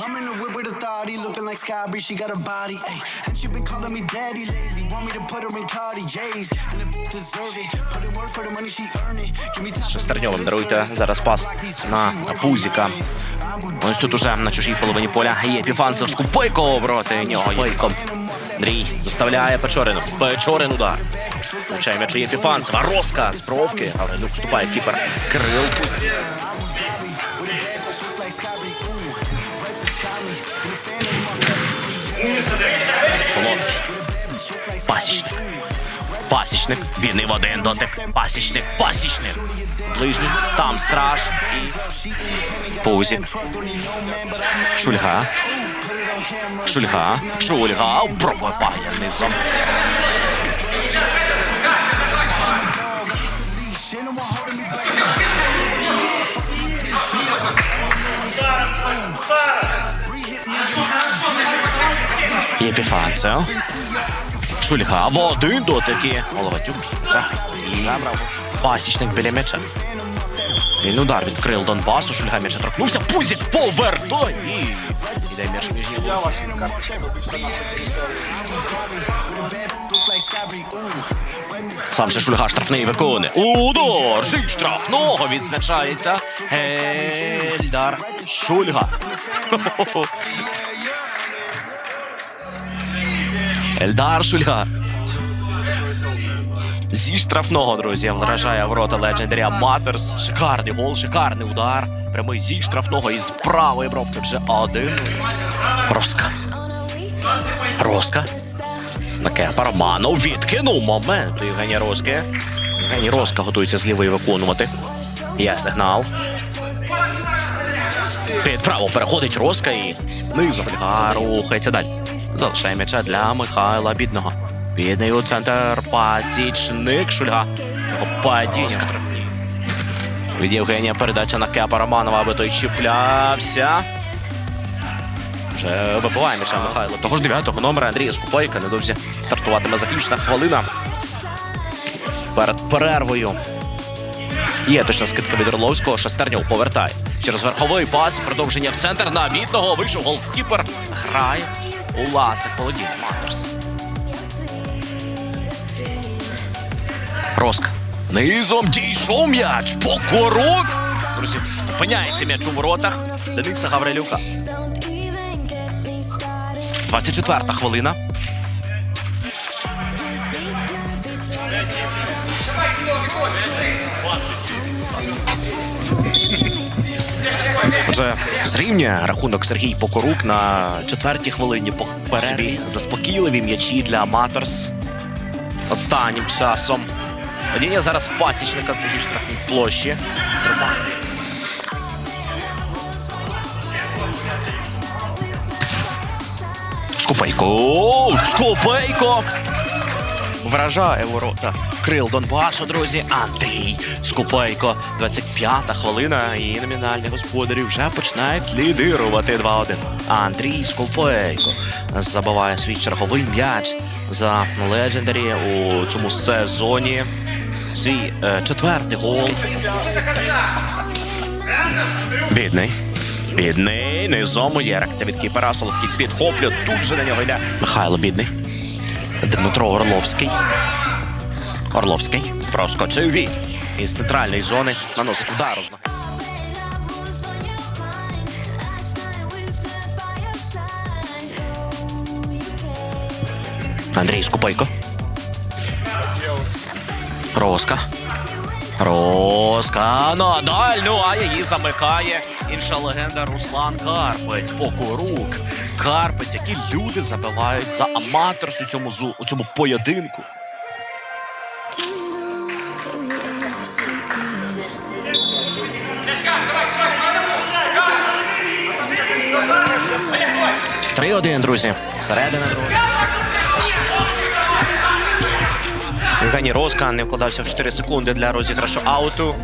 I'm in the whip with authority, looking like Sky she got a body, ayy. And she been calling me daddy lately, want me to put her in Cardi and the deserve it. Put in work for the money she earn it. Give me time. даруйте, зараз пас на Пузіка. Ось тут уже на чужій половині поля є Піфанцев, Скупойко проти нього. Бойко. Андрій доставляє Печорину. Печорин удар. Звичайно, м'яч є Піфанцева. Розказ, провки, але ну вступає кіпер. Крил. Солодкий. Пасічник. Пасічник. Вільний в один дотик. Пасічник. Пасічник. Ближній. Там страж. І Пузік. Шульга. Шульга. Шульга. Пробиває низом. Єпіфанцев. Шульга. В один дотики. Головатюк. І забрав. Пасічник біля м'яча. Вільний удар відкрив Донбасу. Шульга м'яча торкнувся. Пузік повертай. І іде м'яч між ними. Сам же Шульга штрафний виконує. Удар зі штрафного відзначається. Ельдар Шульга. Ельдар Шульга. Зі штрафного, друзі, вражає ворота Legendary Matters. Шикарний гол, шикарний удар. Прямий зі штрафного із правої бровки вже один. Роска. Роска. Таке Параманов відкинув момент. Євгенія Роски. Євгеній Роска готується з лівої виконувати. Є сигнал. Під право переходить Роска і низом Шульга рухається далі. Залишає м'яча для Михайла Бідного. Бідний у центр пасічник Шульга. Падіння штрафні. Від Євгенія передача на Кепа Романова, аби той чіплявся. Вже вибиває м'яча Михайло. Того ж 9-го номера Андрія Скупайка. Недовзі стартуватиме заключна хвилина. Перед перервою. Є точна скидка від Орловського. Шестерньов повертає. Через верховий пас. Продовження в центр на бідного. Вийшов голкіпер. Грає у власних володінь. Матерс. Роск. Низом дійшов м'яч. Покорок. Друзі, опиняється м'яч у воротах. Дениса Гаврилюка. 24-та хвилина. Отже, зрівнює рахунок Сергій Покорук на четвертій хвилині по перерві. Заспокійливі м'ячі для Аматорс. Останнім часом. Падіння зараз пасічника в чужій штрафній площі. Тримає. Скупейко! Скупейко! Вражає ворота. Крил Донбасу, друзі. Андрій Скупейко. 25-та хвилина. І номінальні господарі вже починають лідирувати 2-1. Андрій Скупейко забиває свій черговий м'яч за Legendary у цьому сезоні. Свій е, четвертий гол. Бідний. Бідний, низом є реакція від кіпера, Солодкий підхоплює, тут же на нього йде Михайло Бідний. Дмитро Орловський. Орловський проскочив він. Із центральної зони наносить удару. Андрій Скупайко. Роска. Роска на дальню, а її замикає інша легенда Руслан Карпець. Покорук. Карпець, які люди забивають за аматорс у цьому у цьому поєдинку. Три-один, друзі. Середина другої. Євгеній Роска не вкладався в 4 секунди для розіграшу ауту.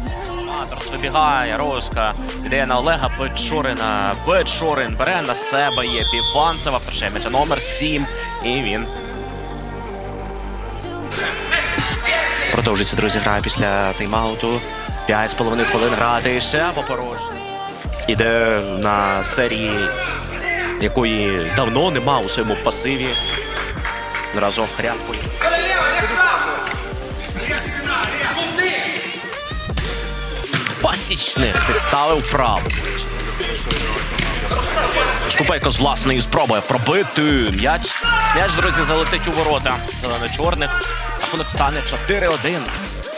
Маторс вибігає, Роска йде на Олега Печорина. Печорин бере на себе є Піванцева, втрачає м'яча номер 7. І він продовжується, друзі, грає після тайм-ауту. 5,5 хвилин грати ще по порожньому. Іде на серії якої давно нема у своєму пасиві. Разом рядкою. Пасічник підставив право. Скупейко з власної спробує пробити м'яч. М'яч, друзі, залетить у ворота зелено-чорних. Рахунок стане 4-1.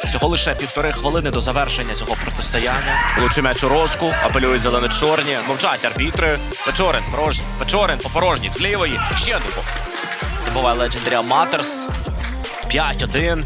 Всього лише півтори хвилини до завершення цього протистояння. Влучив м'яч розку, апелюють зелено-чорні. Мовчать арбітри. Печорин, порожній. Печорин по порожній. З лівої. Ще дубо. Забуває Legendary Matters. 5-1.